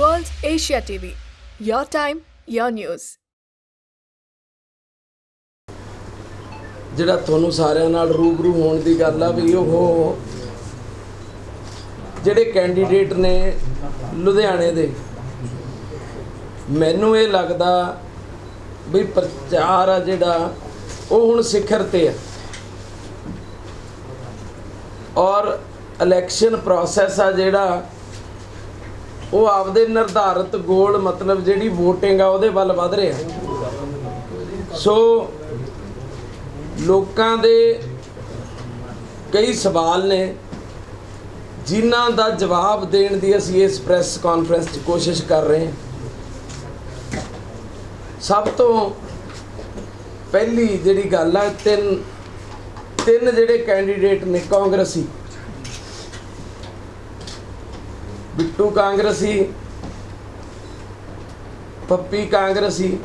World Asia TV. Your time, your news. ਜਿਹੜਾ ਤੁਹਾਨੂੰ ਸਾਰਿਆਂ ਨਾਲ ਰੂਬਰੂ ਹੋਣ ਦੀ ਗੱਲ ਆ ਵੀ ਉਹ ਜਿਹੜੇ ਕੈਂਡੀਡੇਟ ਨੇ ਲੁਧਿਆਣੇ ਦੇ ਮੈਨੂੰ ਇਹ ਲੱਗਦਾ ਵੀ ਪ੍ਰਚਾਰ ਆ ਜਿਹੜਾ ਉਹ ਹੁਣ ਸਿਖਰ ਤੇ ਆ ਔਰ ਇਲੈਕਸ਼ਨ ਪ੍ਰੋਸੈਸ ਆ ਜਿਹੜਾ ਉਹ ਆਪਦੇ ਨਿਰਧਾਰਿਤ ਗੋਲ ਮਤਲਬ ਜਿਹੜੀ VOTING ਆ ਉਹਦੇ ਵੱਲ ਵਧ ਰਿਹਾ। ਸੋ ਲੋਕਾਂ ਦੇ ਕਈ ਸਵਾਲ ਨੇ, ਜਿਨ੍ਹਾਂ ਦਾ ਜਵਾਬ ਦੇਣ ਦੀ ਅਸੀਂ ਇਸ ਪ੍ਰੈਸ ਕਾਨਫਰੰਸ 'ਚ ਕੋਸ਼ਿਸ਼ ਕਰ ਰਹੇ ਹਾਂ। ਸਭ ਤੋਂ ਪਹਿਲੀ ਜਿਹੜੀ ਗੱਲ ਆ, ਤਿੰਨ ਤਿੰਨ ਜਿਹੜੇ ਕੈਂਡੀਡੇਟ ਨੇ ਕਾਂਗਰਸੀ ਬਿੱਟੂ ਕਾਂਗਰਸੀ, ਪੱਪੀ ਕਾਂਗਰਸੀ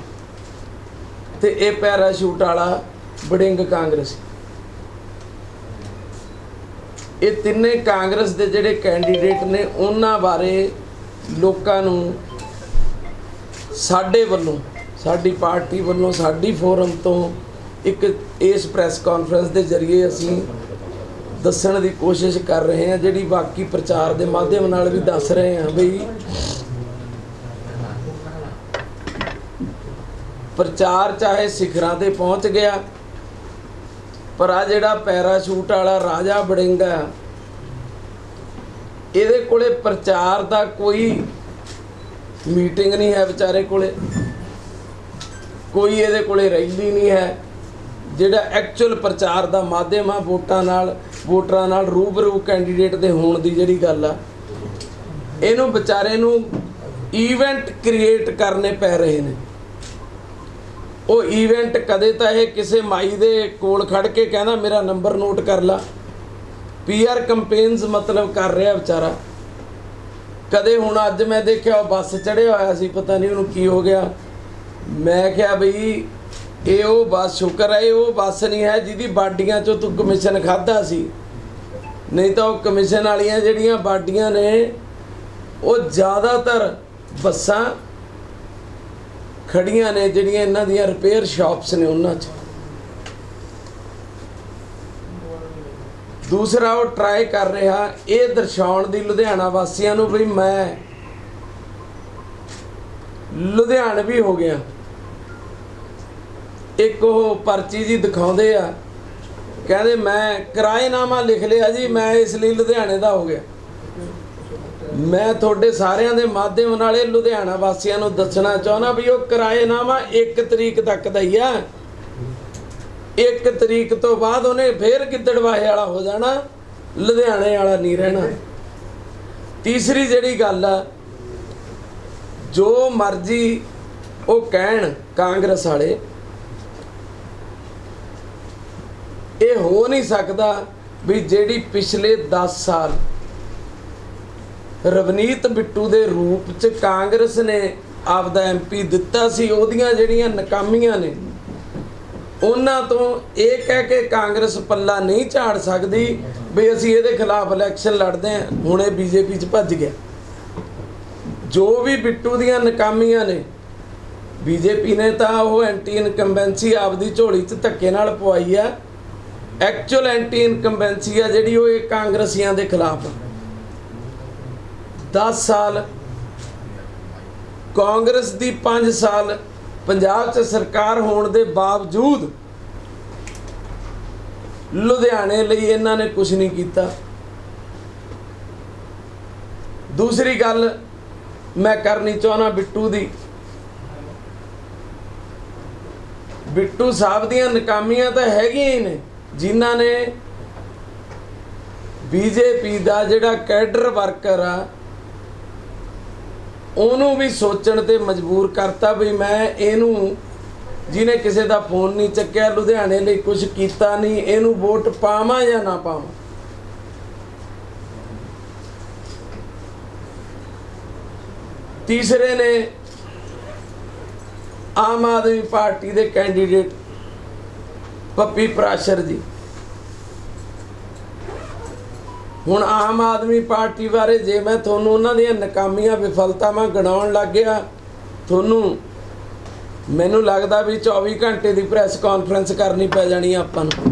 ਤੇ ਇਹ ਪੈਰਾਸ਼ੂਟ ਵਾਲਾ ਬੜਿੰਗ ਕਾਂਗਰਸੀ। ਇਹ ਤਿੰਨੇ ਕਾਂਗਰਸ ਦੇ ਜਿਹੜੇ ਕੈਂਡੀਡੇਟ ਨੇ, ਉਹਨਾਂ ਬਾਰੇ ਲੋਕਾਂ ਨੂੰ ਸਾਡੇ ਵੱਲੋਂ, ਸਾਡੀ ਪਾਰਟੀ ਵੱਲੋਂ, ਸਾਡੀ ਫੋਰਮ ਤੋਂ ਇੱਕ ਇਸ ਪ੍ਰੈਸ ਕਾਨਫਰੰਸ ਦੇ ਜ਼ਰੀਏ ਅਸੀਂ ਦੱਸਣ ਦੀ ਕੋਸ਼ਿਸ਼ ਕਰ ਰਹੇ ਹਾਂ, ਜਿਹੜੀ ਬਾਕੀ ਪ੍ਰਚਾਰ ਦੇ ਮਾਧਿਅਮ ਨਾਲ ਵੀ ਦੱਸ ਰਹੇ ਹਾਂ ਬਈ ਪ੍ਰਚਾਰ ਚਾਹੇ ਸਿਖਰਾਂ ਤੇ ਪਹੁੰਚ ਗਿਆ, ਪਰ ਆ ਜਿਹੜਾ ਪੈਰਾਸ਼ੂਟ ਵਾਲਾ ਰਾਜਾ ਬੜਿੰਗਾ ਇਹਦੇ ਕੋਲੇ ਪ੍ਰਚਾਰ ਦਾ ਕੋਈ ਮੀਟਿੰਗ ਨਹੀਂ ਹੈ ਵਿਚਾਰੇ ਕੋਲੇ। ਕੋਈ ਇਹਦੇ ਕੋਲੇ ਰੈਲੀ ਨਹੀਂ ਹੈ। ਜਿਹੜਾ ਐਕਚੁਅਲ ਪ੍ਰਚਾਰ ਦਾ ਮਾਧਿਅਮ ਆ ਵੋਟਾਂ ਨਾਲ ਵੋਟਰਾਂ ਨਾਲ ਰੂਬਰੂ ਕੈਂਡੀਡੇਟ ਦੇ ਹੋਣ ਦੀ ਜਿਹੜੀ ਗੱਲ ਆ, ਇਹਨੂੰ ਵਿਚਾਰੇ ਨੂੰ ਈਵੈਂਟ ਕ੍ਰੀਏਟ ਕਰਨੇ ਪੈ ਰਹੇ ਨੇ। ਉਹ ਈਵੈਂਟ ਕਦੇ ਤਾਂ ਇਹ ਕਿਸੇ ਮਾਈ ਦੇ ਕੋਲ ਖੜ ਕੇ ਕਹਿੰਦਾ, ਮੇਰਾ ਨੰਬਰ ਨੋਟ ਕਰ ਲਾ। ਪੀਆਰ ਕੈਂਪੇਨਸ ਮਤਲਬ ਕਰ ਰਿਹਾ ਵਿਚਾਰਾ। ਕਦੇ ਹੁਣ ਅੱਜ ਮੈਂ ਦੇਖਿਆ, ਉਹ ਬੱਸ ਚੜਿਆ ਹੋਇਆ ਸੀ, ਪਤਾ ਨਹੀਂ ਉਹਨੂੰ ਕੀ ਹੋ ਗਿਆ। ਮੈਂ ਕਿਹਾ ਬਈ, ਇਹ ਉਹ ਬੱਸ, ਸ਼ੁਕਰ ਹੈ ਇਹ ਉਹ ਬੱਸ ਨਹੀਂ ਹੈ ਜਿਹਦੀ ਬਾਡੀਆਂ ਚੋਂ ਤੂੰ ਕਮਿਸ਼ਨ ਖਾਦਾ ਸੀ। ਨਹੀਂ ਤਾਂ ਉਹ ਕਮਿਸ਼ਨ ਵਾਲੀਆਂ ਜਿਹੜੀਆਂ ਬਾਡੀਆਂ ਨੇ, ਉਹ ਜ਼ਿਆਦਾਤਰ ਬੱਸਾਂ ਖੜੀਆਂ ਨੇ ਜਿਹੜੀਆਂ ਇਹਨਾਂ ਦੀਆਂ ਰਿਪੇਅਰ ਸ਼ਾਪਸ ਨੇ ਉਹਨਾਂ 'ਚ। ਦੂਸਰਾ ਉਹ ਟਰਾਈ ਕਰ ਰਿਹਾ, ਇਹ ਦਰਸਾਉਣ ਦੀ ਲੁਧਿਆਣਾ ਵਾਸੀਆਂ ਨੂੰ ਵੀ ਮੈਂ ਲੁਧਿਆਣਵੀ ਹੋ ਗਿਆ। ਇੱਕ ਉਹ ਪਰਚੀ ਜੀ ਦਿਖਾਉਂਦੇ ਆ ਕਹਿੰਦੇ ਮੈਂ ਕਿਰਾਏਨਾਮਾ ਲਿਖ ਲਿਆ ਜੀ, ਮੈਂ ਇਸ ਲਈ ਲੁਧਿਆਣੇ ਦਾ ਹੋ ਗਿਆ। ਮੈਂ ਤੁਹਾਡੇ ਸਾਰਿਆਂ ਦੇ ਮਾਧਿਅਮ ਨਾਲ ਇਹ ਲੁਧਿਆਣਾ ਵਾਸੀਆਂ ਨੂੰ ਦੱਸਣਾ ਚਾਹੁੰਦਾ ਵੀ ਉਹ ਕਿਰਾਏਨਾਮਾ 1 ਤਰੀਕ ਤੱਕ ਦਾ ਹੀ ਆ। 1 ਤਰੀਕ ਤੋਂ ਬਾਅਦ ਉਹਨੇ ਫੇਰ ਗਿੱਦੜਵਾਹੇ ਵਾਲਾ ਹੋ ਜਾਣਾ, ਲੁਧਿਆਣੇ ਵਾਲਾ ਨਹੀਂ ਰਹਿਣਾ। ਤੀਸਰੀ ਜਿਹੜੀ ਗੱਲ ਆ, ਜੋ ਮਰਜ਼ੀ ਉਹ ਕਹਿਣ ਕਾਂਗਰਸ ਵਾਲੇ ਇਹ ਹੋ ਨਹੀਂ ਸਕਦਾ ਵੀ ਜਿਹੜੀ ਪਿਛਲੇ 10 ਸਾਲ ਰਵਨੀਤ ਬਿੱਟੂ ਦੇ ਰੂਪ ਚ ਕਾਂਗਰਸ ਨੇ ਆਪਦਾ ਐਮਪੀ ਦਿੱਤਾ ਸੀ, ਉਹਦੀਆਂ ਜਿਹੜੀਆਂ ਨਕਾਮੀਆਂ ਨੇ, ਉਹਨਾਂ ਤੋਂ ਇਹ ਕਹਿ ਕੇ ਕਾਂਗਰਸ ਪੱਲਾ ਨਹੀਂ ਝਾੜ ਸਕਦੀ ਵੀ ਅਸੀਂ ਇਹਦੇ ਖਿਲਾਫ ਇਲੈਕਸ਼ਨ ਲੜਦੇ ਹਾਂ, ਹੁਣ ਇਹ ਬੀਜੇਪੀ ਚ ਭੱਜ ਗਿਆ। ਜੋ ਵੀ ਬਿੱਟੂ ਦੀਆਂ ਨਕਾਮੀਆਂ ਨੇ, ਬੀਜੇਪੀ ਨੇ ਤਾਂ ਉਹ ਐਂਟੀ ਇਨਕੰਬੈਂਸੀ ਆਪਦੀ ਝੋਲੀ 'ਚ ਧੱਕੇ ਨਾਲ ਪਵਾਈ ਆ ਐਕਚੁਅਲ ਐਂਟੀ ਇਨਕੰਬੈਂਸੀ ਆ ਜਿਹੜੀ ਉਹ ਇਹ ਕਾਂਗਰਸੀਆਂ ਦੇ ਖਿਲਾਫ 10 ਸਾਲ, ਕਾਂਗਰਸ ਦੀ 5 ਸਾਲ, ਪੰਜਾਬ 'ਚ ਸਰਕਾਰ ਹੋਣ ਦੇ ਬਾਵਜੂਦ ਲੁਧਿਆਣੇ ਲਈ ਇਹਨਾਂ ਨੇ ਕੁਝ ਨਹੀਂ ਕੀਤਾ। ਦੂਸਰੀ ਗੱਲ ਮੈਂ ਕਰਨੀ ਚਾਹਣਾ ਬਿੱਟੂ ਦੀ। ਬਿੱਟੂ ਸਾਹਿਬ ਦੀਆਂ ਨਕਾਮੀਆਂ ਤਾਂ ਹੈਗੀਆਂ ਹੀ ਨੇ। ਜਿਨ੍ਹਾਂ ਨੇ ਬੀਜੇਪੀ ਦਾ ਜਿਹੜਾ ਕੈਡਰ ਵਰਕਰ ਆ, ਉਹਨੂੰ ਵੀ ਸੋਚਣ ਤੇ ਮਜਬੂਰ ਕਰਤਾ ਵੀ ਮੈਂ ਇਹਨੂੰ, ਜਿਹਨੇ ਕਿਸੇ ਦਾ ਫੋਨ ਨਹੀਂ ਚੱਕਿਆ, ਲੁਧਿਆਣੇ ਲਈ ਕੁਝ ਕੀਤਾ ਨਹੀਂ, ਇਹਨੂੰ ਵੋਟ ਪਾਵਾਂ ਜਾਂ ਨਾ ਪਾਵਾਂ? ਤੀਸਰੇ ਨੇ ਆਮ ਆਦਮੀ ਪਾਰਟੀ ਦੇ ਕੈਂਡੀਡੇਟ ਪੱਪੀ ਪ੍ਰਾਸ਼ਰ ਜੀ। ਹੁਣ ਆਮ ਆਦਮੀ ਪਾਰਟੀ ਬਾਰੇ ਜੇ ਮੈਂ ਤੁਹਾਨੂੰ ਉਹਨਾਂ ਦੀਆਂ ਨਕਾਮੀਆਂ, ਵਿਫਲਤਾਵਾਂ ਗਣਾਉਣ ਲੱਗ ਗਿਆ, ਤੁਹਾਨੂੰ ਮੈਨੂੰ ਲੱਗਦਾ ਵੀ 24 ਘੰਟੇ ਦੀ ਪ੍ਰੈਸ ਕਾਨਫਰੰਸ ਕਰਨੀ ਪੈ ਜਾਣੀ ਆਪਾਂ ਨੂੰ।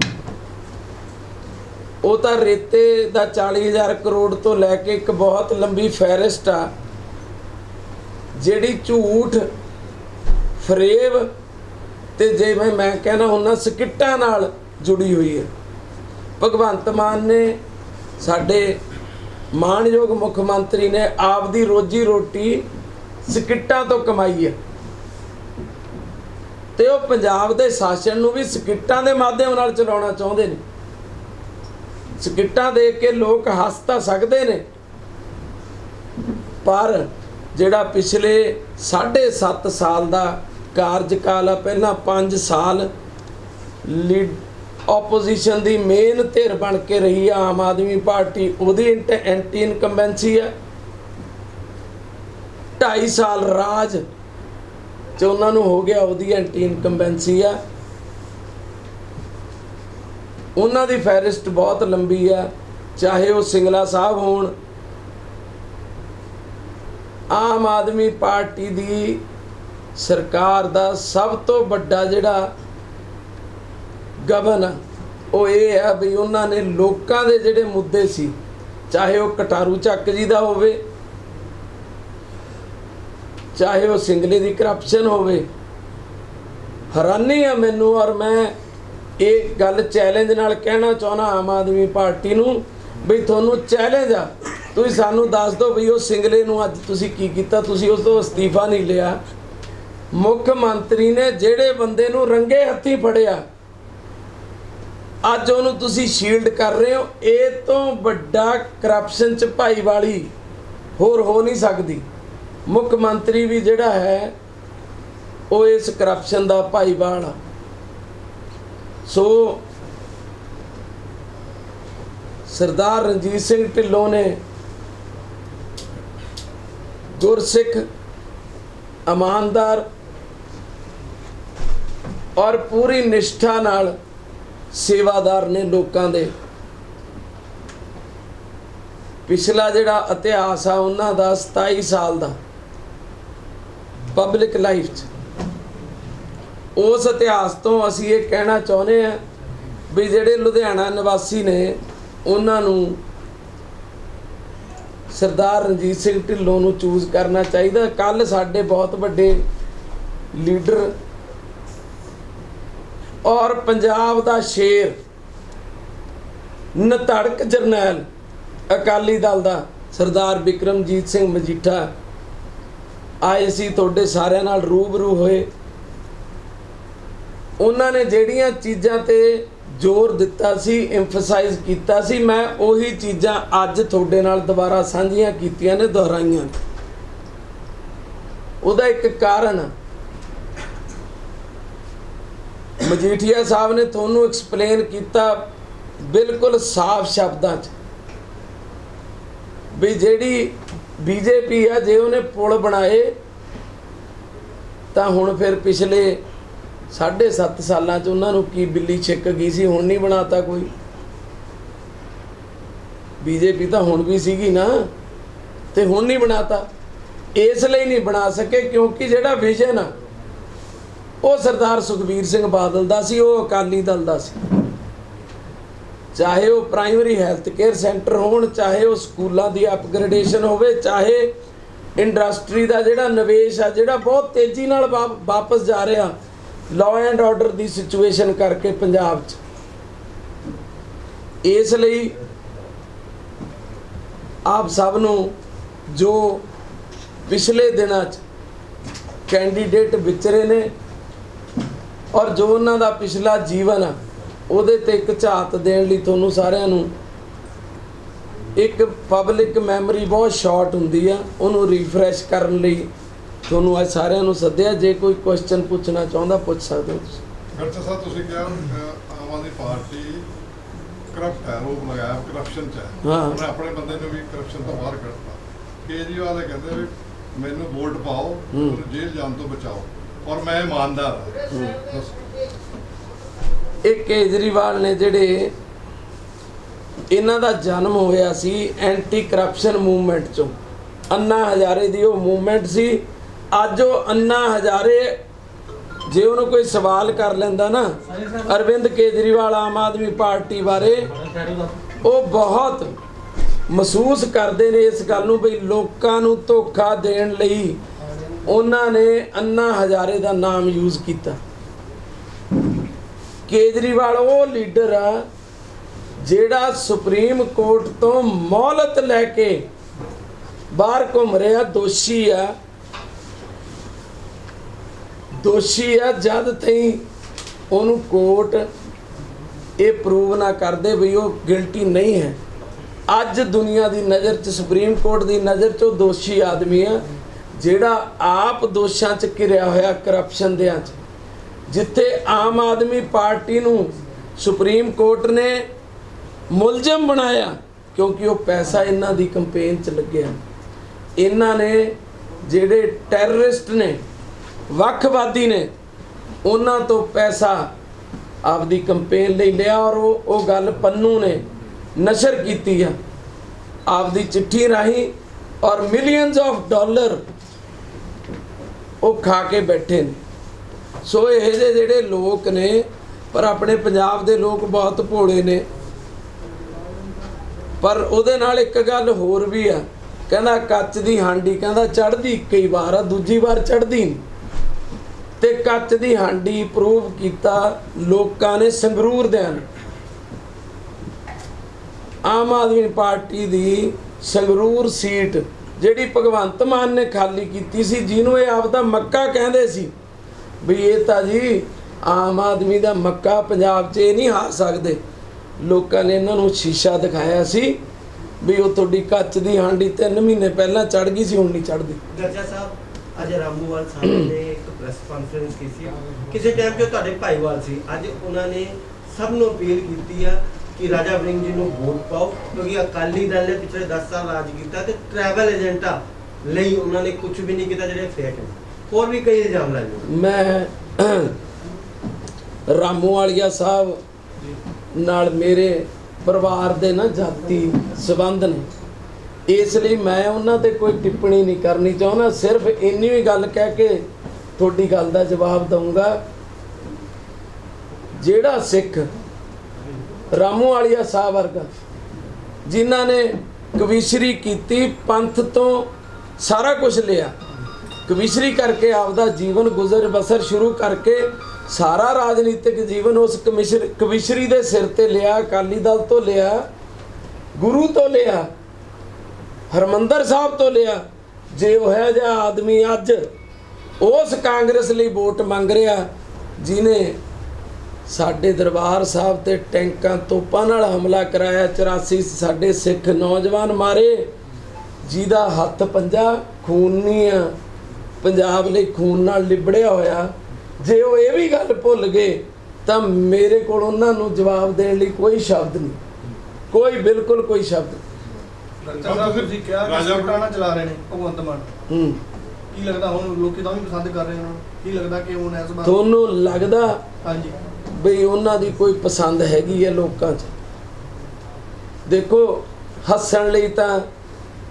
ਉਹ ਤਾਂ ਰੇਤੇ ਦਾ 40000 ਕਰੋੜ ਤੋਂ ਲੈ ਕੇ ਇੱਕ ਬਹੁਤ ਲੰਬੀ ਫਹਿਰਿਸਟ ਆ, ਜਿਹੜੀ ਝੂਠ, ਫਰੇਬ ਤੇ ਜੇ ਮੈਂ ਮੈਂ ਕਹਿੰਦਾ ਉਹਨਾਂ ਸਕਿੱਟਾਂ ਨਾਲ ਜੁੜੀ ਹੋਈ ਹੈ। ਭਗਵੰਤ ਮਾਨ ਨੇ ਸਾਡੇ ਮਾਣਯੋਗ ਮੁੱਖ ਮੰਤਰੀ ਨੇ ਆਪਦੀ ਰੋਜੀ ਰੋਟੀ ਸਕਿੱਟਾਂ ਤੋਂ ਕਮਾਈ ਹੈ। ਤੇ ਉਹ ਪੰਜਾਬ ਦੇ ਸ਼ਾਸਨ ਨੂੰ ਵੀ ਸਕਿੱਟਾਂ ਦੇ ਮਾਧਿਅਮ ਨਾਲ ਚਲਾਉਣਾ ਚਾਹੁੰਦੇ ਨੇ। ਸਕਿੱਟਾਂ ਦੇਖ ਕੇ ਲੋਕ ਹੱਸ ਤਾਂ ਸਕਦੇ ਨੇ, ਪਰ ਜਿਹੜਾ ਪਿਛਲੇ 7.5 ਸਾਲ ਦਾ ਕਾਰਜਕਾਲ ਆ ਪਹਿਲਾਂ 5 ਸਾਲ ਲੀਡ ਆਪੋਜੀਸ਼ਨ ਦੀ ਮੇਨ ਧਿਰ ਬਣ ਕੇ ਰਹੀ ਆ, ਆਮ ਆਦਮੀ ਪਾਰਟੀ, ਉਹਦੀ ਇੰਟ- ਐਂਟੀ ਇਨਕੰਬੈਂਸੀ ਆ। 2.5 ਸਾਲ ਰਾਜ ਚ ਉਹਨਾਂ ਨੂੰ ਹੋ ਗਿਆ ਉਹਦੀ ਐਂਟੀ ਇਨਕੰਬੈਂਸੀ ਆ। ਉਹਨਾਂ ਦੀ ਫਹਿਰਿਸਟ ਬਹੁਤ ਲੰਬੀ ਆ, ਚਾਹੇ ਉਹ ਸਿੰਗਲਾ ਸਾਹਿਬ ਹੋਣ। ਆਮ ਆਦਮੀ ਪਾਰਟੀ ਦੀ ਸਰਕਾਰ ਦਾ ਸਭ ਤੋਂ ਵੱਡਾ ਜਿਹੜਾ ਗਬਨ ਆ, ਉਹ ਇਹ ਆ ਵੀ ਉਹਨਾਂ ਨੇ ਲੋਕਾਂ ਦੇ ਜਿਹੜੇ ਮੁੱਦੇ ਸੀ ਚਾਹੇ ਉਹ ਕਟਾਰੂ ਚੱਕ ਜੀ ਦਾ ਹੋਵੇ ਚਾਹੇ ਉਹ ਸਿੰਗਲੇ ਦੀ ਕਰਪਸ਼ਨ ਹੋਵੇ ਹੈਰਾਨੀ ਆ ਮੈਨੂੰ ਔਰ ਮੈਂ ਇਹ ਗੱਲ ਚੈਲੰਜ ਨਾਲ ਕਹਿਣਾ ਚਾਹੁੰਦਾ ਆਮ ਆਦਮੀ ਪਾਰਟੀ ਨੂੰ ਵੀ ਤੁਹਾਨੂੰ ਚੈਲੰਜ ਆ। ਤੁਸੀਂ ਸਾਨੂੰ ਦੱਸ ਦਿਓ ਵੀ ਉਹ ਸਿੰਗਲੇ ਨੂੰ ਅੱਜ ਤੁਸੀਂ ਕੀ ਕੀਤਾ ਤੁਸੀਂ ਉਸ ਤੋਂ ਅਸਤੀਫਾ ਨਹੀਂ ਲਿਆ। ਮੁੱਖ ਮੰਤਰੀ ਨੇ ਜਿਹੜੇ ਬੰਦੇ ਨੂੰ ਰੰਗੇ ਹੱਥੀ ਫੜਿਆ, ਅੱਜ ਉਹਨੂੰ ਤੁਸੀਂ ਸ਼ੀਲਡ ਕਰ ਰਹੇ ਹੋ, ਇਹ ਤੋਂ ਵੱਡਾ ਕਰਪਸ਼ਨ ਚ ਭਾਈਵਾਲੀ ਹੋਰ ਹੋ ਨਹੀਂ ਸਕਦੀ। ਮੁੱਖ ਮੰਤਰੀ ਵੀ ਜਿਹੜਾ ਹੈ, ਉਹ ਇਸ ਕਰਪਸ਼ਨ ਦਾ ਭਾਈਵਾਲ ਆ ਸੋ ਸਰਦਾਰ ਰਣਜੀਤ ਸਿੰਘ ਢਿੱਲੋਂ ਨੇ ਗੁਰਸਿੱਖ, ਇਮਾਨਦਾਰ ਔਰ ਪੂਰੀ ਨਿਸ਼ਠਾ ਨਾਲ ਸੇਵਾਦਾਰ ਨੇ ਲੋਕਾਂ ਦੇ। ਪਿਛਲਾ ਜਿਹੜਾ ਇਤਿਹਾਸ ਆ, ਉਹਨਾਂ ਦਾ 27 ਸਾਲ ਦਾ ਪਬਲਿਕ ਲਾਈਫ 'ਚ। ਉਸ ਇਤਿਹਾਸ ਤੋਂ ਅਸੀਂ ਇਹ ਕਹਿਣਾ ਚਾਹੁੰਦੇ ਆ ਵੀ ਜਿਹੜੇ ਲੁਧਿਆਣਾ ਨਿਵਾਸੀ ਨੇ, ਉਹਨਾਂ ਨੂੰ ਸਰਦਾਰ ਰਣਜੀਤ ਸਿੰਘ ਢਿੱਲੋਂ ਨੂੰ ਚੂਜ਼ ਕਰਨਾ ਚਾਹੀਦਾ। ਕੱਲ ਸਾਡੇ ਬਹੁਤ ਵੱਡੇ ਲੀਡਰ ਔਰ ਪੰਜਾਬ ਦਾ ਸ਼ੇਰ ਨਤੜਕ ਜਰਨੈਲ ਅਕਾਲੀ ਦਲ ਦਾ ਸਰਦਾਰ ਵਿਕਰਮਜੀਤ ਸਿੰਘ ਮਜੀਠਾ ਆਏ ਸੀ ਤੁਹਾਡੇ ਸਾਰਿਆਂ ਨਾਲ ਰੂਬਰੂ ਹੋਏ। ਉਹਨਾਂ ਨੇ ਜਿਹੜੀਆਂ ਚੀਜ਼ਾਂ ਤੇ ਜ਼ੋਰ ਦਿੱਤਾ ਸੀ ਐਮਫਸਾਈਜ਼ ਕੀਤਾ ਸੀ, ਮੈਂ ਉਹੀ ਚੀਜ਼ਾਂ ਅੱਜ ਤੁਹਾਡੇ ਨਾਲ ਦੁਬਾਰਾ ਸਾਂਝੀਆਂ ਕੀਤੀਆਂ ਨੇ, ਦੁਹਰਾਈਆਂ ਉਹਦਾ ਇੱਕ ਕਾਰਨ ਮਜੀਠੀਆ ਸਾਹਿਬ ਨੇ ਤੁਹਾਨੂੰ ਐਕਸਪਲੇਨ ਕੀਤਾ ਬਿਲਕੁਲ ਸਾਫ਼ ਸ਼ਬਦਾਂ 'ਚ ਵੀ ਜਿਹੜੀ ਬੀਜੇਪੀ ਆ, ਜੇ ਉਹਨੇ ਪੁਲ ਬਣਾਏ, ਤਾਂ ਹੁਣ ਫਿਰ ਪਿਛਲੇ 7.5 ਸਾਲਾਂ 'ਚ ਉਹਨਾਂ ਨੂੰ ਕੀ ਬਿੱਲੀ ਛਿੱਕ ਗਈ ਸੀ, ਹੁਣ ਨਹੀਂ ਬਣਾਤਾ ਕੋਈ। ਬੀਜੇਪੀ ਤਾਂ ਹੁਣ ਵੀ ਸੀਗੀ ਨਾ, ਤੇ ਹੁਣ ਨਹੀਂ ਬਣਾਤਾ। ਇਸ ਲਈ ਨਹੀਂ ਬਣਾ ਸਕੇ, ਕਿਉਂਕਿ ਜਿਹੜਾ ਵਿਜ਼ਨ ਆ ਉਹ ਸਰਦਾਰ ਸੁਖਬੀਰ ਸਿੰਘ ਬਾਦਲ ਦਾ ਸੀ, ਉਹ ਅਕਾਲੀ ਦਲ ਦਾ ਸੀ। ਚਾਹੇ ਉਹ ਪ੍ਰਾਇਮਰੀ ਹੈਲਥ ਕੇਅਰ ਸੈਂਟਰ ਹੋਣ, ਚਾਹੇ ਉਹ ਸਕੂਲਾਂ ਦੀ ਅਪਗ੍ਰੇਡੇਸ਼ਨ ਹੋਵੇ, ਚਾਹੇ ਇੰਡਸਟਰੀ ਦਾ ਜਿਹੜਾ ਨਿਵੇਸ਼ ਆ, ਜਿਹੜਾ ਬਹੁਤ ਤੇਜ਼ੀ ਨਾਲ ਵਾ- ਵਾਪਸ ਜਾ ਰਿਹਾ ਲਾਅ ਐਂਡ ਆਰਡਰ ਦੀ ਸਿਚੁਏਸ਼ਨ ਕਰਕੇ ਪੰਜਾਬ 'ਚ। ਇਸ ਲਈ ਆਪ ਸਭ ਨੂੰ ਜੋ ਪਿਛਲੇ ਦਿਨਾਂ 'ਚ ਕੈਂਡੀਡੇਟ ਵਿਚਰੇ ਨੇ ਔਰ ਜੋ ਉਹਨਾਂ ਦਾ ਪਿਛਲਾ ਜੀਵਨ ਆ ਉਹਦੇ ਤੇ ਇੱਕ ਝਾਤ ਦੇਣ ਲਈ ਤੁਹਾਨੂੰ ਸਾਰਿਆਂ ਨੂੰ ਇੱਕ ਪਬਲਿਕ ਮੈਮਰੀ ਬਹੁਤ ਸ਼ਾਰਟ ਹੁੰਦੀ ਆ ਉਹਨੂੰ ਰੀਫਰੈਸ਼ ਕਰਨ ਲਈ ਤੁਹਾਨੂੰ ਅੱਜ ਸਾਰਿਆਂ ਨੂੰ ਸੱਦਿਆ। ਜੇ ਕੋਈ ਕੁਐਸਚਨ ਪੁੱਛਣਾ ਚਾਹੁੰਦਾ ਪੁੱਛ ਸਕਦੇ ਹੋ ਤੁਸੀਂ। ਗਰਚਾ ਸਾਹਿਬ ਤੁਸੀਂ ਕਿਹਾ ਆਮ ਆਦਮੀ ਪਾਰਟੀ ਕਰਪਟ ਹੈ ਰੋਪ ਲਗਾਇਆ ਕਰਪਸ਼ਨ ਚ ਹੈ। ਉਹਨੇ ਆਪਣੇ ਬੰਦੇ ਨੂੰ ਵੀ ਕਰਪਸ਼ਨ ਤੋਂ ਬਾਹਰ ਕੱਢਤਾ। ਕੇਜਰੀਵਾਲ ਕਹਿੰਦੇ ਵੀ ਮੈਨੂੰ ਵੋਟ ਪਾਓ। ਮੈਨੂੰ ਜੇਲ੍ਹ ਜਾਣ ਤੋਂ ਬਚਾਓ। ਔਰ ਮੈਂ ਇਮਾਨਦਾਰ ਹਾਂ। ਇਹ ਕੇਜਰੀਵਾਲ ਨੇ ਜਿਹੜੇ ਇਹਨਾਂ ਦਾ ਜਨਮ ਹੋਇਆ ਸੀ ਐਂਟੀ ਕਰਪਸ਼ਨ ਮੂਵਮੈਂਟ ਚੋਂ। ਅੰਨਾ ਹਜ਼ਾਰੇ ਦੀ ਉਹ ਮੂਵਮੈਂਟ ਸੀ। ਅੱਜ ਉਹ ਅੰਨਾ ਹਜ਼ਾਰੇ, ਜੇ ਉਹਨੂੰ ਕੋਈ ਸਵਾਲ ਕਰ ਲੈਂਦਾ ਨਾ, ਅਰਵਿੰਦ ਕੇਜਰੀਵਾਲ ਆਮ ਆਦਮੀ ਪਾਰਟੀ ਬਾਰੇ, ਉਹ ਬਹੁਤ ਮਹਿਸੂਸ ਕਰਦੇ ਨੇ ਇਸ ਗੱਲ ਨੂੰ ਵੀ ਲੋਕਾਂ ਨੂੰ ਧੋਖਾ ਦੇਣ ਲਈ ਉਹਨਾਂ ਨੇ ਅੰਨਾ ਹਜ਼ਾਰੇ ਦਾ ਨਾਮ ਯੂਜ਼ ਕੀਤਾ। ਕੇਜਰੀਵਾਲ ਉਹ ਲੀਡਰ ਆ ਜਿਹੜਾ ਸੁਪਰੀਮ ਕੋਰਟ ਤੋਂ ਮੌਲਤ ਲੈ ਕੇ ਬਾਹਰ ਘੁੰਮ ਰਿਹਾ, ਦੋਸ਼ੀ ਆ। ਦੋਸ਼ੀ ਆ, ਜਦ ਤਾਈਂ ਉਹਨੂੰ ਕੋਰਟ ਇਹ ਪ੍ਰੂਵ ਨਾ ਕਰਦੇ ਵੀ ਉਹ ਗਿਲਟੀ ਨਹੀਂ ਹੈ। ਅੱਜ ਦੁਨੀਆ ਦੀ ਨਜ਼ਰ 'ਚ, ਸੁਪਰੀਮ ਕੋਰਟ ਦੀ ਨਜ਼ਰ 'ਚ ਉਹ ਦੋਸ਼ੀ ਆਦਮੀ ਆ। ਜਿਹੜਾ ਆਪ ਦੋਸ਼ਾਂ 'ਚ ਘਿਰਿਆ ਹੋਇਆ ਕਰਪਸ਼ਨ ਦਿਆਂ 'ਚ। ਜਿੱਥੇ ਆਮ ਆਦਮੀ ਪਾਰਟੀ ਨੂੰ ਸੁਪਰੀਮ ਕੋਰਟ ਨੇ ਮੁਲਜ਼ਮ ਬਣਾਇਆ, ਕਿਉਂਕਿ ਉਹ ਪੈਸਾ ਇਹਨਾਂ ਦੀ ਕੰਪੇਨ 'ਚ ਲੱਗਿਆ। ਇਹਨਾਂ ਨੇ ਜਿਹੜੇ ਟੈਰਰਿਸਟ ਨੇ, ਵੱਖਵਾਦੀ ਨੇ, ਉਹਨਾਂ ਤੋਂ ਪੈਸਾ ਆਪਦੀ ਕੰਪੇਨ ਲਈ ਲਿਆ ਔਰ ਉਹ ਉਹ ਗੱਲ ਪੰਨੂ ਨੇ ਨਸ਼ਰ ਕੀਤੀ ਆ। ਆਪਦੀ ਚਿੱਠੀ ਰਾਹੀਂ ਔਰ ਮਿਲੀਅਨਸ ਆਫ ਡਾਲਰ ਉਹ ਖਾ ਕੇ ਬੈਠੇ ਨੇ। ਸੋ ਇਹ ਜਿਹੇ ਜਿਹੜੇ ਲੋਕ ਨੇ, ਪਰ ਆਪਣੇ ਪੰਜਾਬ ਦੇ ਲੋਕ ਬਹੁਤ ਭੋਲੇ ਨੇ। ਪਰ ਉਹਦੇ ਨਾਲ ਇੱਕ ਗੱਲ ਹੋਰ ਵੀ ਆ। ਕਹਿੰਦਾ ਕੱਚ ਦੀ ਹਾਂਡੀ, ਕਹਿੰਦਾ ਚੜਦੀ ਕਈ ਵਾਰ ਆ, ਦੂਜੀ ਵਾਰ ਚੜਦੀ ਨਹੀਂ। ਤੇ ਕੱਚ ਦੀ ਹਾਂਡੀ ਪ੍ਰੂਵ ਕੀਤਾ ਲੋਕਾਂ ਨੇ ਸੰਗਰੂਰ ਦੇ ਨੇ। ਆਮ ਆਦਮੀ ਪਾਰਟੀ ਦੀ ਸੰਗਰੂਰ ਸੀਟ ਜਿਹੜੀ ਭਗਵੰਤ ਮਾਨ ਨੇ ਖਾਲੀ ਕੀਤੀ ਸੀ, ਜਿਹਨੂੰ ਇਹ ਆਪਦਾ ਮੱਕਾ ਕਹਿੰਦੇ ਸੀ, ਵੀ ਇਹ ਤਾਂ ਜੀ ਆਮ ਆਦਮੀ ਦਾ ਮੱਕਾ ਪੰਜਾਬ 'ਚ ਇਹ ਨਹੀਂ ਹਾਰ ਸਕਦੇ। ਲੋਕਾਂ ਨੇ ਇਹਨਾਂ ਨੂੰ ਸ਼ੀਸ਼ਾ ਦਿਖਾਇਆ ਸੀ ਵੀ ਉਹ ਤੁਹਾਡੀ ਕੱਚ ਦੀ ਹਾਂਡੀ 3 ਮਹੀਨੇ ਪਹਿਲਾਂ ਚੜ ਗਈ ਸੀ, ਹੁਣ ਨਹੀਂ ਚੜਦੀ ਗਰਜਾ ਸਾਹਿਬ, ਅੱਜ ਰਾਮੂਵਾਲ ਸਾਹਿਬ ਨੇ ਇੱਕ ਪ੍ਰੈਸ ਕਾਨਫਰੰਸ ਕੀਤੀ ਕਿਸੇ ਟਾਈਮ ਤੇ ਤੁਹਾਡੇ ਭਾਈਵਾਲ ਸੀ। ਅੱਜ ਉਹਨਾਂ ਨੇ ਸਭ ਨੂੰ ਅਪੀਲ ਕੀਤੀ ਆ ਕਿ ਰਾਜਾ ਵਰਿੰਗ ਜੀ ਨੂੰ ਵੋਟ ਪਾਓ, ਕਿਉਂਕਿ ਅਕਾਲੀ ਦਲ ਨੇ ਪਿਛਲੇ 10 ਸਾਲ ਰਾਜ ਕੀਤਾ ਤੇ ਟਰੈਵਲ ਏਜੰਟਾਂ ਲਈ ਉਹਨਾਂ ਨੇ ਕੁਝ ਵੀ ਨਹੀਂ ਕੀਤਾ ਜਿਹੜੇ ਫੇਕ ਨੇ। ਹੋਰ ਵੀ ਕਈ ਇਲਜ਼ਾਮ ਲਾਏ ਮੈਂ ਰਾਮੂ ਵਾਲੀਆ ਸਾਹਿਬ ਨਾਲ ਮੇਰੇ ਪਰਿਵਾਰ ਦੇ ਨਾ ਜਾਤੀ ਸਬੰਧ ਨੇ। ਇਸ ਲਈ ਮੈਂ ਉਹਨਾਂ ਤੇ ਕੋਈ ਟਿੱਪਣੀ ਨਹੀਂ ਕਰਨੀ ਚਾਹੁੰਦਾ, ਸਿਰਫ ਇੰਨੀ ਹੀ ਗੱਲ ਕਹਿ ਕੇ ਤੁਹਾਡੀ ਗੱਲ ਦਾ ਜਵਾਬ ਦਊਂਗਾ। ਜਿਹੜਾ ਸਿੱਖ ਰਾਮੂ ਵਾਲੀਆ ਸਾਹਿਬ ਵਰਗਾ। ਜਿਨ੍ਹਾਂ ਨੇ ਕਵੀਸ਼ਰੀ ਕੀਤੀ, ਪੰਥ ਤੋਂ ਸਾਰਾ ਕੁਝ ਲਿਆ। ਕਵੀਸ਼ਰੀ ਕਰਕੇ ਆਪਦਾ ਜੀਵਨ ਗੁਜ਼ਰ ਬਸਰ ਸ਼ੁਰੂ ਕਰਕੇ ਸਾਰਾ ਰਾਜਨੀਤਿਕ ਜੀਵਨ ਉਸ ਕਮਿਸ਼ਰ, ਕਵੀਸ਼ਰੀ ਦੇ ਸਿਰ ਤੇ ਲਿਆ, ਅਕਾਲੀ ਦਲ ਤੋਂ ਲਿਆ, ਗੁਰੂ ਤੋਂ ਲਿਆ, ਹਰਮੰਦਰ ਸਾਹਿਬ ਤੋਂ ਲਿਆ। ਜੇ ਉਹ ਹੈ ਜਿਹਾ ਆਦਮੀ ਅੱਜ ਉਸ ਕਾਂਗਰਸ ਲਈ ਵੋਟ ਮੰਗ ਰਿਹਾ ਜਿਨੇ ਸਾਡੇ ਦਰਬਾਰ ਸਾਹਿਬ ਤੇ ਟੈਂਕਾਂ ਤੋਪਾਂ ਨਾਲ ਹਮਲਾ ਕਰਾਇਆ 84 ਸਾਡੇ ਸਿੱਖ ਨੌਜਵਾਨ ਮਾਰੇ। ਜਿਹਦਾ ਹੱਥ ਪੰਜਾ ਖੂਨੀ ਆ ਪੰਜਾਬ ਲਈ ਖੂਨ ਨਾਲ ਲਿਬੜਿਆ ਹੋਇਆ। ਜੇ ਉਹ ਇਹ ਵੀ ਗੱਲ ਭੁੱਲ ਗਏ ਤਾਂ ਮੇਰੇ ਕੋਲ ਉਹਨਾਂ ਨੂੰ ਜਵਾਬ ਦੇਣ ਲਈ ਕੋਈ ਸ਼ਬਦ ਨਹੀਂ। ਕੋਈ ਬਿਲਕੁਲ ਕੋਈ ਸ਼ਬਦ ਸਾਹਿਬ ਤੁਸੀਂ ਕਿਹਾ ਰਾਜਾ ਸਟਾਣਾ ਨਾ ਚਲਾ ਰਹੇ ਨੇ ਭਗਵੰਤ ਮਾਨ। ਹੂੰ। ਕੀ ਲੱਗਦਾ ਹੁਣ ਲੋਕੀ ਤਾਂ ਵੀ ਪਸੰਦ ਕਰ ਰਹੇ ਉਹਨਾਂ ਨੂੰ ਕੀ ਲੱਗਦਾ ਕਿ ਹੁਣ ਇਸ ਵਾਰ ਤੁਹਾਨੂੰ ਲੱਗਦਾ ਹਾਂਜੀ। ਬਈ ਉਹਨਾਂ ਦੀ ਕੋਈ ਪਸੰਦ ਹੈਗੀ ਹੈ ਲੋਕਾਂ 'ਚ। ਦੇਖੋ ਹੱਸਣ ਲਈ ਤਾਂ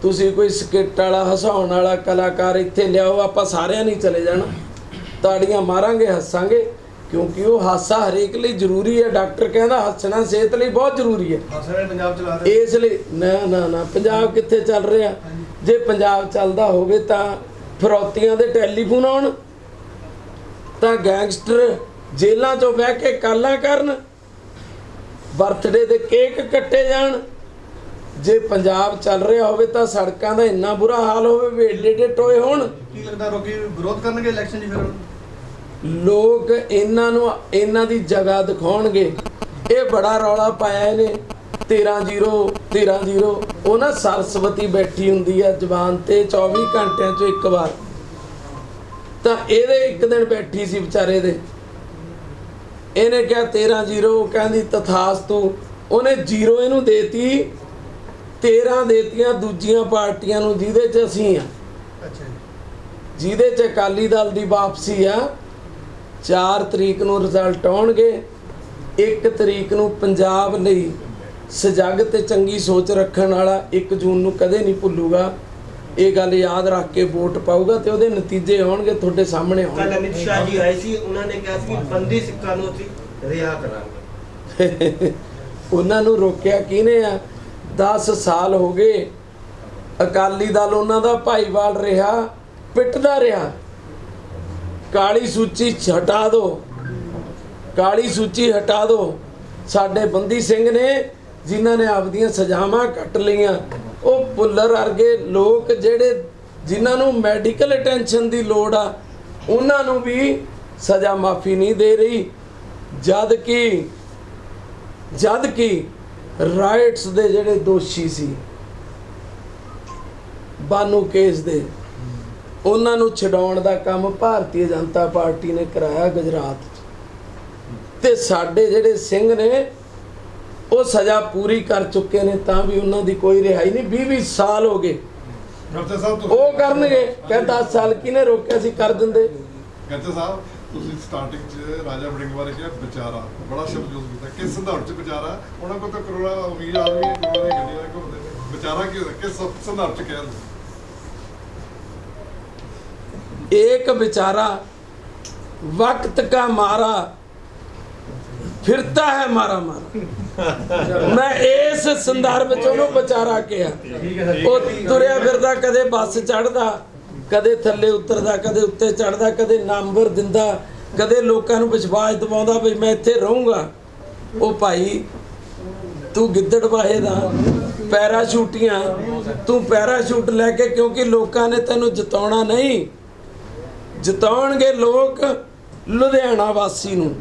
ਤੁਸੀਂ ਕੋਈ ਸਕਿੱਟ ਵਾਲਾ ਹਸਾਉਣ ਵਾਲਾ ਕਲਾਕਾਰ ਇੱਥੇ ਲਿਆਓ ਆਪਾਂ ਸਾਰਿਆਂ ਨਹੀਂ ਚਲੇ ਜਾਣਾ। ਤਾੜੀਆਂ ਮਾਰਾਂਗੇ ਹੱਸਾਂਗੇ ਕਿਉਂਕਿ ਉਹ ਹਾਸਾ ਹਰੇਕ ਲਈ ਜ਼ਰੂਰੀ ਹੈ। ਡਾਕਟਰ ਕਹਿੰਦਾ ਹੱਸਣਾ ਸਿਹਤ ਲਈ ਬਹੁਤ ਜ਼ਰੂਰੀ ਹੈ। ਪੰਜਾਬ ਚਲਾ ਰਹੇ। ਇਸ ਲਈ ਨਾ ਨਾ ਨਾ ਪੰਜਾਬ ਕਿੱਥੇ ਚੱਲ ਰਿਹਾ? ਜੇ ਪੰਜਾਬ ਚੱਲਦਾ ਹੋਵੇ ਤਾਂ ਫਰੌਤੀਆਂ ਦੇ ਟੈਲੀਫੋਨ ਆਉਣ ਤਾਂ ਗੈਂਗਸਟਰ ਜੇਲ੍ਹਾਂ 'ਚੋਂ ਬਹਿ ਕੇ ਕਾਲਾਂ ਕਰਨ ਬਰਥਡੇ ਦੇ ਕੇਕ ਕੱਟੇ ਜਾਣ। ਜੇ ਪੰਜਾਬ ਚੱਲ ਰਿਹਾ ਹੋਵੇ ਤਾਂ ਸੜਕਾਂ ਦਾ ਇੰਨਾ ਬੁਰਾ ਹਾਲ ਹੋਵੇ ਵੀ ਏਡੇ ਏਡੇ ਟੋਏ ਹੋਣ। ਕੀ ਲੱਗਦਾ ਲੋਕੀ ਵਿਰੋਧ ਕਰਨਗੇ ਇਲੈਕਸ਼ਨ 'ਚ ਫਿਰ? ਲੋਕ ਇਹਨਾਂ ਨੂੰ ਇਹਨਾਂ ਦੀ ਜਗ੍ਹਾ ਦਿਖਾਉਣਗੇ। ਇਹ ਬੜਾ ਰੌਲਾ ਪਾਇਆ ਇਹਨੇ। 13-0 13-0 ਉਹ ਨਾ ਸਰਸਵਤੀ ਬੈਠੀ ਹੁੰਦੀ ਆ ਜ਼ਬਾਨ ਤੇ 24 ਘੰਟਿਆਂ ਚੋਂ ਇੱਕ ਵਾਰ। ਤਾਂ ਇਹਦੇ ਇੱਕ ਦਿਨ ਬੈਠੀ ਸੀ ਵਿਚਾਰੇ ਦੇ। ਇਹਨੇ ਕਿਹਾ 13-0 ਕਹਿੰਦੀ ਤਥਾਸਤੂ ਉਹਨੇ 0 ਇਹਨੂੰ ਦੇਤੀ 13 ਦੇਤੀਆਂ ਦੂਜੀਆਂ ਪਾਰਟੀਆਂ ਨੂੰ ਜਿਹਦੇ 'ਚ ਅਸੀਂ ਆ। ਅੱਛਾ ਜੀ। ਜਿਹਦੇ 'ਚ ਅਕਾਲੀ ਦਲ ਦੀ ਵਾਪਸੀ ਆ 4 ਤਰੀਕ ਨੂੰ ਰਿਜ਼ਲਟ ਆਉਣਗੇ 1 ਤਰੀਕ ਨੂੰ ਪੰਜਾਬ ਲਈ ਸਜਗ ਤੇ ਚੰਗੀ ਸੋਚ ਰੱਖਣ ਵਾਲਾ 1 ਜੂਨ ਨੂੰ ਕਦੇ ਨਹੀਂ ਭੁੱਲੂਗਾ। ਇਹ ਗੱਲ ਯਾਦ ਰੱਖ ਕੇ ਵੋਟ ਪਾਊਗਾ ਤੇ ਉਹਦੇ ਨਤੀਜੇ ਆਉਣਗੇ ਤੁਹਾਡੇ ਸਾਹਮਣੇ ਕੱਲ ਅਮਿਤ ਸ਼ਾਹ ਜੀ ਆਏ ਸੀ ਉਹਨਾਂ ਨੇ ਕਿਹਾ ਸੀ ਬੰਦੀ ਸਿੱਖਾਂ ਨੂੰ ਅਸੀਂ ਰਿਹਾ ਕਰਾਂਗੇ। ਉਹਨਾਂ ਨੂੰ ਰੋਕਿਆ ਕਿਹਨੇ ਆ? 10 ਸਾਲ ਹੋ ਗਏ ਅਕਾਲੀ ਦਲ ਉਹਨਾਂ ਦਾ ਭਾਈਵਾਲ ਰਿਹਾ ਪਿੱਟਦਾ ਰਿਹਾ। ਕਾਲੀ ਸੂਚੀ ਹਟਾ ਦਿਓ। ਕਾਲੀ ਸੂਚੀ ਹਟਾ ਦਿਓ। ਸਾਡੇ ਬੰਦੀ ਸਿੰਘ ਨੇ ਜਿਨ੍ਹਾਂ ਨੇ ਆਪਦੀਆਂ ਸਜ਼ਾਵਾਂ ਕੱਟ ਲਈਆਂ ਉਹ ਪੁੱਲਰ ਵਰਗੇ ਲੋਕ ਜਿਹੜੇ ਜਿਨ੍ਹਾਂ ਨੂੰ ਮੈਡੀਕਲ ਅਟੈਂਸ਼ਨ ਦੀ ਲੋੜ ਆ, ਉਹਨਾਂ ਨੂੰ ਵੀ ਸਜ਼ਾ ਮਾਫੀ ਨਹੀਂ ਦੇ ਰਹੀ ਜਦ ਕਿ ਜਦ ਕਿ ਰਾਈਟਸ ਦੇ ਜਿਹੜੇ ਦੋਸ਼ੀ ਸੀ, ਬਾਨੂ ਕੇਸ ਦੇ, ਉਹਨਾਂ ਨੂੰ ਛਡਾਉਣ ਦਾ ਕੰਮ ਭਾਰਤੀ ਜਨਤਾ ਪਾਰਟੀ ਨੇ ਕਰਾਇਆ ਗੁਜਰਾਤ 'ਚ। ਤੇ ਸਾਡੇ ਜਿਹੜੇ ਸਿੰਘ ਨੇ ਉਹ ਸਜ਼ਾ ਪੂਰੀ ਕਰ ਚੁੱਕੇ ਨੇ ਤਾਂ ਵੀ ਉਹਨਾਂ ਦੀ ਕੋਈ ਰਿਹਾਈ ਨਹੀਂ। 20 20 ਸਾਲ ਹੋ ਗਏ। ਡਾਕਟਰ ਸਾਹਿਬ ਉਹ ਕਰਨਗੇ। ਕਿ 10 ਸਾਲ ਕਿਨੇ ਰੋਕਿਆ ਸੀ ਕਰ ਦਿੰਦੇ। ਡਾਕਟਰ ਸਾਹਿਬ ਤੁਸੀਂ ਸਟਾਰਟਿੰਗ 'ਚ ਰਾਜਾ ਬੜਿੰਗ ਬਾਰੇ ਕਿਹਾ ਵਿਚਾਰਾ। ਬੜਾ ਸ਼ਬਦ ਯੂਜ਼ ਕੀਤਾ। ਕਿਸ ਸੰਦਰਭ ਵਿਚਾਰਾ? ਉਹਨਾਂ ਕੋਲ ਤਾਂ ਕਰੋੜਾ ਅਮੀਰ ਆਦਮੀ ਨੇ ਕਰੋੜਾ ਵਿਚਾਰਾ ਕੀ ਹੁੰਦਾ? ਕਿਸ ਸੰਦਰਭ ਕਹਿੰਦੇ ਇੱਕ ਵਿਚਾਰਾ ਵਕਤ ਕਾ ਮਾਰਾ मारा ਫਿਰਤਾ ਹੈ ਮਾਰਾ ਮਾਰਾ। ਮੈਂ ਇਸ ਸੰਦਰਭ ਚ ਉਹਨੂੰ ਵਿਚਾਰਾ ਕਿਹਾ। ਉਹ ਤੁਰਿਆ ਫਿਰਦਾ, ਕਦੇ ਬੱਸ ਚੜਦਾ ਕਦੇ ਥੱਲੇ ਉਤਰਦਾ, ਕਦੇ ਉੱਤੇ ਚੜਦਾ ਕਦੇ ਨੰਬਰ ਦਿੰਦਾ, ਕਦੇ ਲੋਕਾਂ ਨੂੰ ਵਿਸ਼ਵਾਸ ਦਿਵਾਉਂਦਾ ਵੀ ਮੈਂ ਇੱਥੇ ਰਹੂੰਗਾ। ਉਹ ਭਾਈ, ਤੂੰ ਗਿੱਦੜ ਵਾਹੇ ਦਾ, ਪੈਰਾਸ਼ੂਟੀਆਂ, ਤੂੰ ਪੈਰਾਸ਼ੂਟ ਲੈ ਕੇ ਕਿਉਂਕਿ ਲੋਕਾਂ ਨੇ ਤੈਨੂੰ ਜਿਤਾਉਣਾ ਨਹੀਂ। ਜਿਤਾਉਣਗੇ ਲੋਕ ਲੁਧਿਆਣਾ ਵਾਸੀ ਨੂੰ।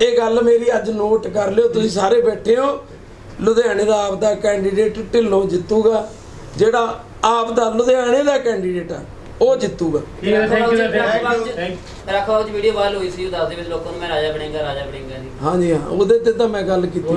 ਇਹ ਗੱਲ ਮੇਰੀ ਅੱਜ ਨੋਟ ਕਰ ਲਿਓ ਤੁਸੀਂ ਸਾਰੇ ਬੈਠੇ ਹੋ। ਲੁਧਿਆਣੇ ਦਾ ਆਪਦਾ ਕੈਂਡੀਡੇਟ ਢਿੱਲੋਂ ਜਿੱਤੂਗਾ। ਜਿਹੜਾ ਆਪਦਾ ਲੁਧਿਆਣੇ ਦਾ ਕੈਂਡੀਡੇਟ ਆ ਉਹ ਜਿੱਤੂਗਾ। ਰੱਖੋ ਜੀ ਵੀਡੀਓ ਵਾਇਰਲ ਹੋਈ ਸੀ ਉਹ ਦੱਸਦੇ ਵਿੱਚ ਲੋਕਾਂ ਨੂੰ ਮੈਂ ਰਾਜਾ ਬਣੇਗਾ ਰਾਜਾ ਬਣੇਗਾ ਜੀ। ਹਾਂਜੀ ਹਾਂ ਉਹਦੇ ਤੇ ਤਾਂ ਮੈਂ ਗੱਲ ਕੀਤੀ।